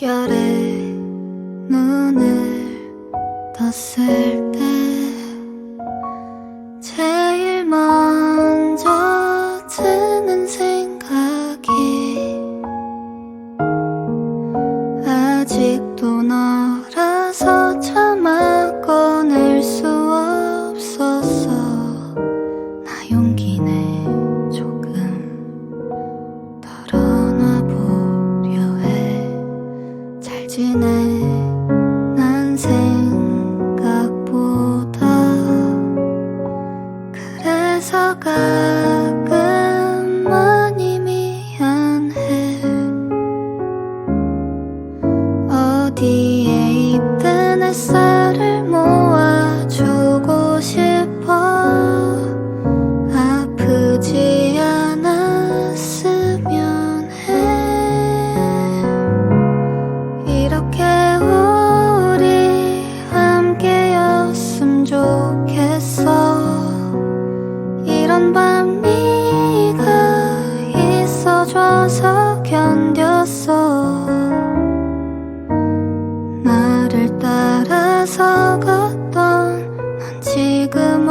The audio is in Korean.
잠결에 눈을 떴을 때 견뎠어. 나를 따라서 걷던 난 지금